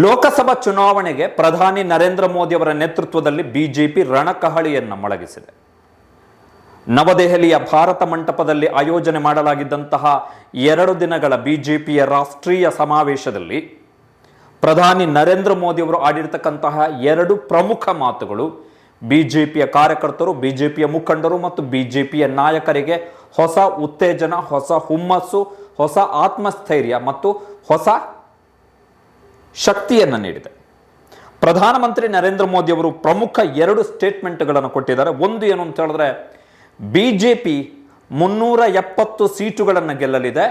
ಲೋಕಸಭಾ ಚುನಾವಣೆಗೆ ಪ್ರಧಾನಿ ನರೇಂದ್ರ ಮೋದಿ ಅವರ ನೇತೃತ್ವದಲ್ಲಿ ಬಿಜೆಪಿ ರಣಕಹಳಿಯನ್ನು ಮೊಳಗಿಸಿದೆ. ನವದೆಹಲಿಯ ಭಾರತ ಮಂಟಪದಲ್ಲಿ ಆಯೋಜನೆ ಮಾಡಲಾಗಿದ್ದಂತಹ ಎರಡು ದಿನಗಳ ಬಿಜೆಪಿಯ ರಾಷ್ಟ್ರೀಯ ಸಮಾವೇಶದಲ್ಲಿ ಪ್ರಧಾನಿ ನರೇಂದ್ರ ಮೋದಿ ಅವರು ಆಡಿರ್ತಕ್ಕಂತಹ ಎರಡು ಪ್ರಮುಖ ಮಾತುಗಳು ಬಿಜೆಪಿಯ ಕಾರ್ಯಕರ್ತರು, ಬಿಜೆಪಿಯ ಮುಖಂಡರು ಮತ್ತು ಬಿಜೆಪಿಯ ನಾಯಕರಿಗೆ ಹೊಸ ಉತ್ತೇಜನ, ಹೊಸ ಹುಮ್ಮಸ್ಸು, ಹೊಸ ಆತ್ಮಸ್ಥೈರ್ಯ ಮತ್ತು ಹೊಸ ಶಕ್ತಿಯನ್ನು ನೀಡಿದೆ. ಪ್ರಧಾನಮಂತ್ರಿ ನರೇಂದ್ರ ಮೋದಿ ಅವರು ಪ್ರಮುಖ ಎರಡು ಸ್ಟೇಟ್ಮೆಂಟ್ಗಳನ್ನು ಕೊಟ್ಟಿದ್ದಾರೆ. ಒಂದು ಏನು ಅಂತ ಹೇಳಿದ್ರೆ ಬಿ ಜೆ ಪಿ ಮುನ್ನೂರ ಎಪ್ಪತ್ತು ಸೀಟುಗಳನ್ನು ಗೆಲ್ಲಲಿದೆ.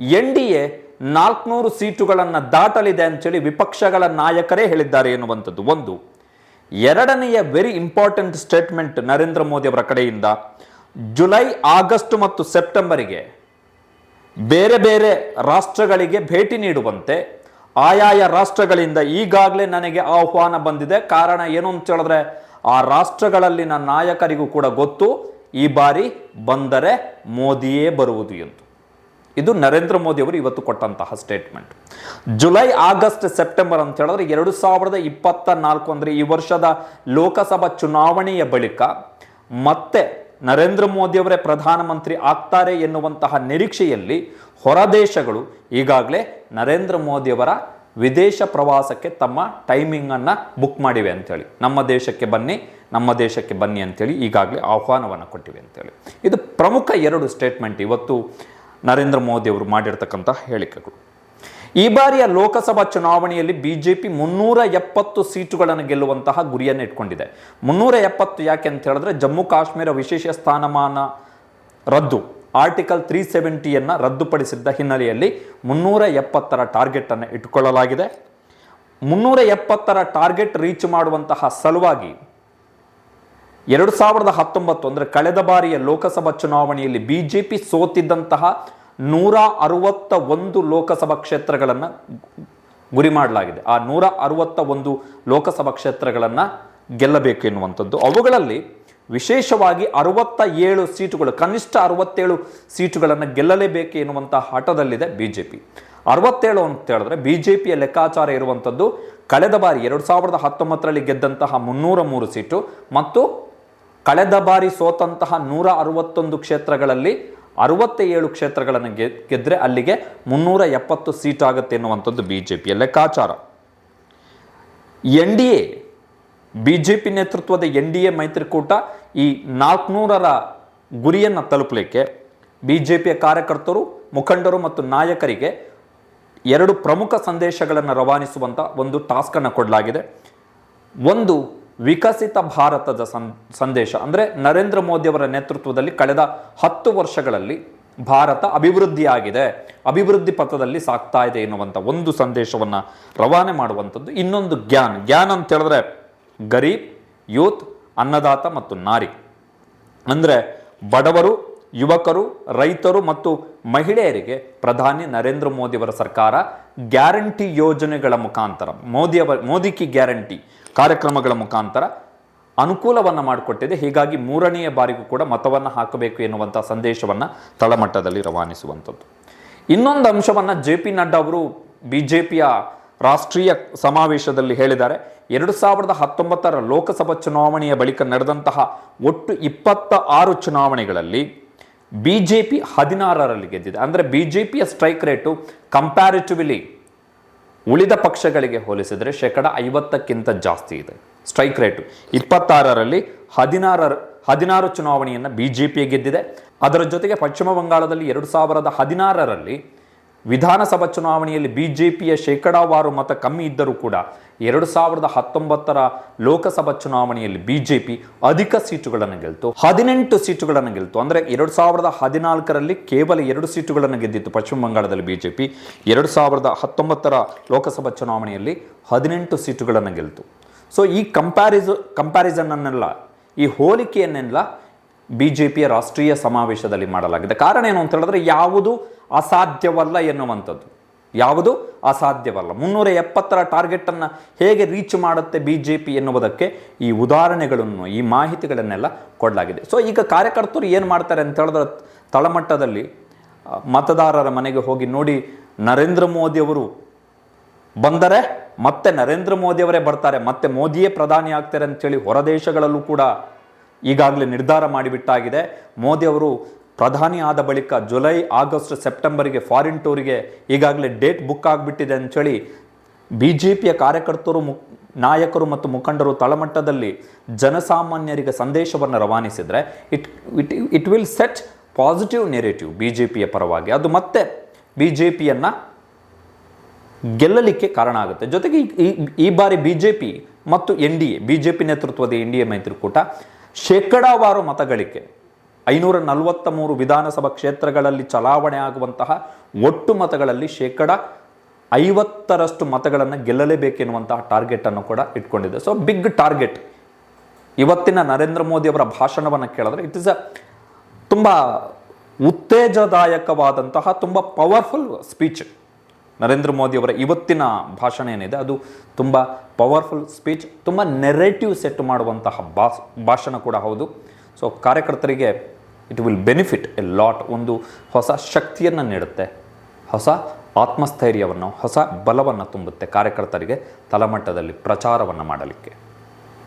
ಎನ್ ಡಿ ಎ ನಾಲ್ಕುನೂರು ಸೀಟುಗಳನ್ನು ದಾಟಲಿದೆ ಅಂತೇಳಿ ವಿಪಕ್ಷಗಳ ನಾಯಕರೇ ಹೇಳಿದ್ದಾರೆ ಎನ್ನುವಂಥದ್ದು. ಒಂದು. ಎರಡನೆಯ very important statement Narendra Modi ಅವರ ಕಡೆಯಿಂದ, ಜುಲೈ, ಆಗಸ್ಟ್ ಮತ್ತು ಸೆಪ್ಟೆಂಬರಿಗೆ ಬೇರೆ ಬೇರೆ ರಾಷ್ಟ್ರಗಳಿಗೆ ಭೇಟಿ ನೀಡುವಂತೆ ಆಯಾಯ ರಾಷ್ಟ್ರಗಳಿಂದ ಈಗಾಗಲೇ ನನಗೆ ಆಹ್ವಾನ ಬಂದಿದೆ. ಕಾರಣ ಏನು ಅಂತ ಹೇಳಿದ್ರೆ, ಆ ರಾಷ್ಟ್ರಗಳಲ್ಲಿನ ನಾಯಕರಿಗೂ ಕೂಡ ಗೊತ್ತು, ಈ ಬಾರಿ ಬಂದರೆ ಮೋದಿಯೇ ಬರುವುದು ಎಂದು. ಇದು ನರೇಂದ್ರ ಮೋದಿ ಅವರು ಇವತ್ತು ಕೊಟ್ಟಂತಹ ಸ್ಟೇಟ್ಮೆಂಟ್ ಜುಲೈ, ಆಗಸ್ಟ್, ಸೆಪ್ಟೆಂಬರ್ ಅಂತ ಹೇಳಿದ್ರೆ ಎರಡು ಸಾವಿರದ ಇಪ್ಪತ್ತ ನಾಲ್ಕು ಅಂದರೆ ಈ ವರ್ಷದ ಲೋಕಸಭಾ ಚುನಾವಣೆಯ ಬಳಿಕ ಮತ್ತೆ ನರೇಂದ್ರ ಮೋದಿಯವರೇ ಪ್ರಧಾನಮಂತ್ರಿ ಆಗ್ತಾರೆ ಎನ್ನುವಂತಹ ನಿರೀಕ್ಷೆಯಲ್ಲಿ ಹೊರದೇಶಗಳು ಈಗಾಗಲೇ ನರೇಂದ್ರ ಮೋದಿಯವರ ವಿದೇಶ ಪ್ರವಾಸಕ್ಕೆ ತಮ್ಮ ಟೈಮಿಂಗನ್ನು ಬುಕ್ ಮಾಡಿವೆ ಅಂಥೇಳಿ ನಮ್ಮ ದೇಶಕ್ಕೆ ಬನ್ನಿ, ನಮ್ಮ ದೇಶಕ್ಕೆ ಬನ್ನಿ ಅಂಥೇಳಿ ಈಗಾಗಲೇ ಆಹ್ವಾನವನ್ನು ಕೊಟ್ಟಿವೆ ಅಂಥೇಳಿ ಇದು ಪ್ರಮುಖ ಎರಡು ಸ್ಟೇಟ್ಮೆಂಟ್ ಇವತ್ತು ನರೇಂದ್ರ ಮೋದಿಯವರು ಮಾಡಿರ್ತಕ್ಕಂಥ ಹೇಳಿಕೆಗಳು. ಈ ಬಾರಿಯ ಲೋಕಸಭಾ ಚುನಾವಣೆಯಲ್ಲಿ ಬಿಜೆಪಿ ಮುನ್ನೂರ ಎಪ್ಪತ್ತು ಸೀಟುಗಳನ್ನು ಗೆಲ್ಲುವಂತಹ ಗುರಿಯನ್ನು ಇಟ್ಕೊಂಡಿದೆ. ಮುನ್ನೂರ ಎಪ್ಪತ್ತು ಯಾಕೆ ಅಂತ ಹೇಳಿದ್ರೆ ಜಮ್ಮು ಕಾಶ್ಮೀರ ವಿಶೇಷ ಸ್ಥಾನಮಾನ ರದ್ದು. ಆರ್ಟಿಕಲ್ ತ್ರೀ ಸೆವೆಂಟಿಯನ್ನು ರದ್ದುಪಡಿಸಿದ್ದ ಹಿನ್ನೆಲೆಯಲ್ಲಿ ಮುನ್ನೂರ ಎಪ್ಪತ್ತರ ಟಾರ್ಗೆಟ್ ಅನ್ನು ಇಟ್ಟುಕೊಳ್ಳಲಾಗಿದೆ. ಮುನ್ನೂರ ಎಪ್ಪತ್ತರ ಟಾರ್ಗೆಟ್ ರೀಚ್ ಮಾಡುವಂತಹ ಸಲುವಾಗಿ ಎರಡು ಸಾವಿರದ ಹತ್ತೊಂಬತ್ತು ಅಂದರೆ ಕಳೆದ ಬಾರಿಯ ಲೋಕಸಭಾ ಚುನಾವಣೆಯಲ್ಲಿ ಬಿಜೆಪಿ ಸೋತಿದ್ದಂತಹ ನೂರ ಅರುವತ್ತ ಒಂದು ಲೋಕಸಭಾ ಕ್ಷೇತ್ರಗಳನ್ನು ಗುರಿ ಮಾಡಲಾಗಿದೆ. ಆ ನೂರ ಅರವತ್ತ ಒಂದು ಲೋಕಸಭಾ ಕ್ಷೇತ್ರಗಳನ್ನು ಗೆಲ್ಲಬೇಕು ಎನ್ನುವಂಥದ್ದು. ಅವುಗಳಲ್ಲಿ ವಿಶೇಷವಾಗಿ ಅರವತ್ತ ಏಳು ಸೀಟುಗಳು, ಕನಿಷ್ಠ ಅರವತ್ತೇಳು ಸೀಟುಗಳನ್ನು ಗೆಲ್ಲಲೇಬೇಕು ಎನ್ನುವಂಥ ಹಠದಲ್ಲಿದೆ ಬಿ ಜೆ ಪಿ ಅರವತ್ತೇಳು ಅಂತ ಹೇಳಿದ್ರೆ ಪಿಯ ಲೆಕ್ಕಾಚಾರ ಇರುವಂಥದ್ದು ಕಳೆದ ಬಾರಿ ಎರಡು ಸಾವಿರದ ಹತ್ತೊಂಬತ್ತರಲ್ಲಿ ಗೆದ್ದಂತಹ ಮುನ್ನೂರ ಮೂರು ಸೀಟು ಮತ್ತು ಕಳೆದ ಬಾರಿ ಸೋತಂತಹ ನೂರ ಅರವತ್ತೊಂದು ಕ್ಷೇತ್ರಗಳಲ್ಲಿ ಅರವತ್ತ ಏಳು ಕ್ಷೇತ್ರಗಳನ್ನು ಗೆ ಗೆದ್ರೆ ಅಲ್ಲಿಗೆ ಮುನ್ನೂರ ಎಪ್ಪತ್ತು ಸೀಟ್ ಆಗುತ್ತೆ ಎನ್ನುವಂಥದ್ದು ಬಿ ಜೆ ಪಿಯ ಲೆಕ್ಕಾಚಾರ. N D A B J P ನೇತೃತ್ವದ ಎನ್ ಡಿ ಎ ಮೈತ್ರಿಕೂಟ ಈ ನಾಲ್ಕುನೂರರ ಗುರಿಯನ್ನು ತಲುಪಲಿಕ್ಕೆ ಬಿ ಜೆ ಪಿಯ ಕಾರ್ಯಕರ್ತರು, ಮುಖಂಡರು ಮತ್ತು ನಾಯಕರಿಗೆ ಎರಡು ಪ್ರಮುಖ ಸಂದೇಶಗಳನ್ನು ರವಾನಿಸುವಂಥ ಒಂದು ಟಾಸ್ಕನ್ನು ಕೊಡಲಾಗಿದೆ. ಒಂದು ವಿಕಸಿತ ಭಾರತದ ಸಂದೇಶ. ಅಂದರೆ ನರೇಂದ್ರ ಮೋದಿಯವರ ನೇತೃತ್ವದಲ್ಲಿ ಕಳೆದ ಹತ್ತು ವರ್ಷಗಳಲ್ಲಿ ಭಾರತ ಅಭಿವೃದ್ಧಿಯಾಗಿದೆ. ಅಭಿವೃದ್ಧಿ ಪಥದಲ್ಲಿ ಸಾಕ್ತಾ ಇದೆ ಎನ್ನುವಂಥ ಒಂದು ಸಂದೇಶವನ್ನು ರವಾನೆ ಮಾಡುವಂಥದ್ದು ಇನ್ನೊಂದು ಜ್ಞಾನ್. ಜ್ಞಾನ್ ಅಂತ ಹೇಳಿದ್ರೆ ಗರೀಬ್, ಯೂತ್, ಅನ್ನದಾತ ಮತ್ತು ನಾರಿ. ಅಂದರೆ ಬಡವರು, ಯುವಕರು, ರೈತರು ಮತ್ತು ಮಹಿಳೆಯರಿಗೆ ಪ್ರಧಾನಿ ನರೇಂದ್ರ ಮೋದಿಯವರ ಸರ್ಕಾರ ಗ್ಯಾರಂಟಿ ಯೋಜನೆಗಳ ಮುಖಾಂತರ. ಮೋದಿಯವರ ಮೋದಿ ಕಿ ಗ್ಯಾರಂಟಿ. ಕಾರ್ಯಕ್ರಮಗಳ ಮುಖಾಂತರ ಅನುಕೂಲವನ್ನು ಮಾಡಿಕೊಟ್ಟಿದೆ. ಹೀಗಾಗಿ ಮೂರನೆಯ ಬಾರಿಗೂ ಕೂಡ ಮತವನ್ನು ಹಾಕಬೇಕು ಎನ್ನುವಂಥ ಸಂದೇಶವನ್ನು ತಳಮಟ್ಟದಲ್ಲಿ ರವಾನಿಸುವಂಥದ್ದು. ಇನ್ನೊಂದು ಅಂಶವನ್ನು ಜೆ ಪಿ ನಡ್ಡಾ ಅವರು ಬಿ ಜೆ ಪಿಯ ರಾಷ್ಟ್ರೀಯ ಸಮಾವೇಶದಲ್ಲಿ ಹೇಳಿದ್ದಾರೆ. ಎರಡು ಸಾವಿರದ ಹತ್ತೊಂಬತ್ತರ ಲೋಕಸಭಾ ಚುನಾವಣೆಯ ಬಳಿಕ ನಡೆದಂತಹ ಒಟ್ಟು ಇಪ್ಪತ್ತ ಆರು ಚುನಾವಣೆಗಳಲ್ಲಿ ಬಿ ಜೆ ಪಿ ಹದಿನಾರರಲ್ಲಿ ಗೆದ್ದಿದೆ. ಅಂದರೆ ಬಿ ಜೆ ಪಿಯ ಸ್ಟ್ರೈಕ್ ರೇಟು ಕಂಪ್ಯಾರಿಟಿವ್ಲಿ ಉಳಿದ ಪಕ್ಷಗಳಿಗೆ ಹೋಲಿಸಿದರೆ ಶೇಕಡ ಐವತ್ತಕ್ಕಿಂತ ಜಾಸ್ತಿ ಇದೆ. ಸ್ಟ್ರೈಕ್ ರೇಟು ಇಪ್ಪತ್ತಾರರಲ್ಲಿ ಹದಿನಾರರ ಹದಿನಾರು ಚುನಾವಣೆಯನ್ನು ಬಿ ಜೆ ಪಿ ಗೆದ್ದಿದೆ. ಅದರ ಜೊತೆಗೆ ಪಶ್ಚಿಮ ಬಂಗಾಳದಲ್ಲಿ ಎರಡು ಸಾವಿರದ ಹದಿನಾರರಲ್ಲಿ ವಿಧಾನಸಭಾ ಚುನಾವಣೆಯಲ್ಲಿ ಬಿ ಜೆ ಪಿಯ ಶೇಕಡಾವಾರು ಮತ ಕಮ್ಮಿ ಇದ್ದರೂ ಕೂಡ ಎರಡು ಸಾವಿರದ ಹತ್ತೊಂಬತ್ತರ ಲೋಕಸಭಾ ಚುನಾವಣೆಯಲ್ಲಿ ಬಿ ಜೆ ಪಿ ಅಧಿಕ ಸೀಟುಗಳನ್ನು ಗೆಲ್ತು. ಹದಿನೆಂಟು ಸೀಟುಗಳನ್ನು ಗೆಲ್ತು. ಅಂದರೆ ಎರಡು ಸಾವಿರದ ಹದಿನಾಲ್ಕರಲ್ಲಿ ಕೇವಲ ಎರಡು ಸೀಟುಗಳನ್ನು ಗೆದ್ದಿತ್ತು ಪಶ್ಚಿಮ ಬಂಗಾಳದಲ್ಲಿ ಬಿ ಜೆ ಪಿ ಎರಡು ಸಾವಿರದ ಹತ್ತೊಂಬತ್ತರ ಲೋಕಸಭಾ ಚುನಾವಣೆಯಲ್ಲಿ ಹದಿನೆಂಟು ಸೀಟುಗಳನ್ನು ಗೆಲ್ತು. ಸೊ ಈ ಕಂಪ್ಯಾರಿಸ ಕಂಪ್ಯಾರಿಸನನ್ನೆಲ್ಲ ಈ ಹೋಲಿಕೆಯನ್ನೆಲ್ಲ ಬಿ ಜೆ ಪಿಯ ರಾಷ್ಟ್ರೀಯ ಸಮಾವೇಶದಲ್ಲಿ ಮಾಡಲಾಗಿದೆ. ಕಾರಣ ಏನು ಅಂತ ಹೇಳಿದ್ರೆ, ಯಾವುದು ಅಸಾಧ್ಯವಲ್ಲ ಎನ್ನುವಂಥದ್ದು. ಯಾವುದು? ಅಸಾಧ್ಯವಲ್ಲ. ಮುನ್ನೂರ ಎಪ್ಪತ್ತರ ಟಾರ್ಗೆಟನ್ನು ಹೇಗೆ ರೀಚ್ ಮಾಡುತ್ತೆ ಬಿ ಜೆ ಪಿ ಎನ್ನುವುದಕ್ಕೆ ಈ ಉದಾಹರಣೆಗಳನ್ನು, ಈ ಮಾಹಿತಿಗಳನ್ನೆಲ್ಲ ಕೊಡಲಾಗಿದೆ. ಸೊ ಈಗ ಕಾರ್ಯಕರ್ತರು ಏನು ಮಾಡ್ತಾರೆ ಅಂತ ಹೇಳಿದ್ರೆ, ತಳಮಟ್ಟದಲ್ಲಿ ಮತದಾರರ ಮನೆಗೆ ಹೋಗಿ ನೋಡಿ ನರೇಂದ್ರ ಮೋದಿ ಅವರು ಬಂದರೆ ಮತ್ತೆ ನರೇಂದ್ರ ಮೋದಿ ಅವರೇ ಬರ್ತಾರೆ. ಮತ್ತೆ ಮೋದಿಯೇ ಪ್ರಧಾನಿ ಆಗ್ತಾರೆ ಅಂತೇಳಿ ಹೊರದೇಶಗಳಲ್ಲೂ ಕೂಡ ಈಗಾಗಲೇ ನಿರ್ಧಾರ ಮಾಡಿಬಿಟ್ಟಾಗಿದೆ. ಮೋದಿ ಅವರು ಪ್ರಧಾನಿ ಆದ ಬಳಿಕ ಜುಲೈ, ಆಗಸ್ಟ್, ಸೆಪ್ಟೆಂಬರ್ಗೆ ಫಾರಿನ್ ಟೂರಿಗೆ ಈಗಾಗಲೇ ಡೇಟ್ ಬುಕ್ ಆಗಿಬಿಟ್ಟಿದೆ ಅಂಥೇಳಿ ಬಿ ಜೆ ಪಿಯ ಕಾರ್ಯಕರ್ತರು, ಮು, ನಾಯಕರು ಮತ್ತು ಮುಖಂಡರು ತಳಮಟ್ಟದಲ್ಲಿ ಜನಸಾಮಾನ್ಯರಿಗೆ ಸಂದೇಶವನ್ನು ರವಾನಿಸಿದರೆ it it it will set positive narrative B J ಪಿಯ ಪರವಾಗಿ. ಅದು ಮತ್ತೆ ಬಿ ಜೆ ಪಿಯನ್ನು ಗೆಲ್ಲಲಿಕ್ಕೆ ಕಾರಣ ಆಗುತ್ತೆ. ಜೊತೆಗೆ ಈ ಈ ಬಾರಿ ಬಿ ಜೆ ಪಿ ಮತ್ತು N D A B J P ನೇತೃತ್ವದ ಎನ್ ಡಿ ಎ ಮೈತ್ರಿಕೂಟ ಶೇಕಡಾವಾರು ಮತಗಳಿಕೆ ಐನೂರ ನಲವತ್ತ ಮೂರು ವಿಧಾನಸಭಾ ಕ್ಷೇತ್ರಗಳಲ್ಲಿ ಚಲಾವಣೆ ಆಗುವಂತಹ ಒಟ್ಟು ಮತಗಳಲ್ಲಿ ಶೇಕಡ ಐವತ್ತರಷ್ಟು ಮತಗಳನ್ನು ಗೆಲ್ಲಲೇಬೇಕೆನ್ನುವಂತಹ ಟಾರ್ಗೆಟನ್ನು ಕೂಡ ಇಟ್ಕೊಂಡಿದೆ. ಸೊ ಬಿಗ್ ಟಾರ್ಗೆಟ್ ಇವತ್ತಿನ ನರೇಂದ್ರ ಮೋದಿ ಅವರ ಭಾಷಣವನ್ನು ಕೇಳಿದ್ರೆ ಇಟ್ ಇಸ್ ಅ ತುಂಬ ಉತ್ತೇಜದಾಯಕವಾದಂತಹ, ತುಂಬ ಪವರ್ಫುಲ್ ಸ್ಪೀಚ್ ನರೇಂದ್ರ ಮೋದಿ ಅವರ ಇವತ್ತಿನ ಭಾಷಣ ಏನಿದೆ, ಅದು ತುಂಬ ಪವರ್ಫುಲ್ ಸ್ಪೀಚ್ ತುಂಬ ನೆರೇಟಿವ್ ಸೆಟ್ ಮಾಡುವಂತಹ ಭಾಷಣ ಕೂಡ ಹೌದು. ಸೊ ಕಾರ್ಯಕರ್ತರಿಗೆ it will benefit a lot ಒಂದು ಹೊಸ ಶಕ್ತಿಯನ್ನು ನೀಡುತ್ತೆ. ಹೊಸ ಆತ್ಮಸ್ಥೈರ್ಯವನ್ನು, ಹೊಸ ಬಲವನ್ನು ತುಂಬುತ್ತೆ ಕಾರ್ಯಕರ್ತರಿಗೆ ತಳಮಟ್ಟದಲ್ಲಿ ಪ್ರಚಾರವನ್ನು ಮಾಡಲಿಕ್ಕೆ.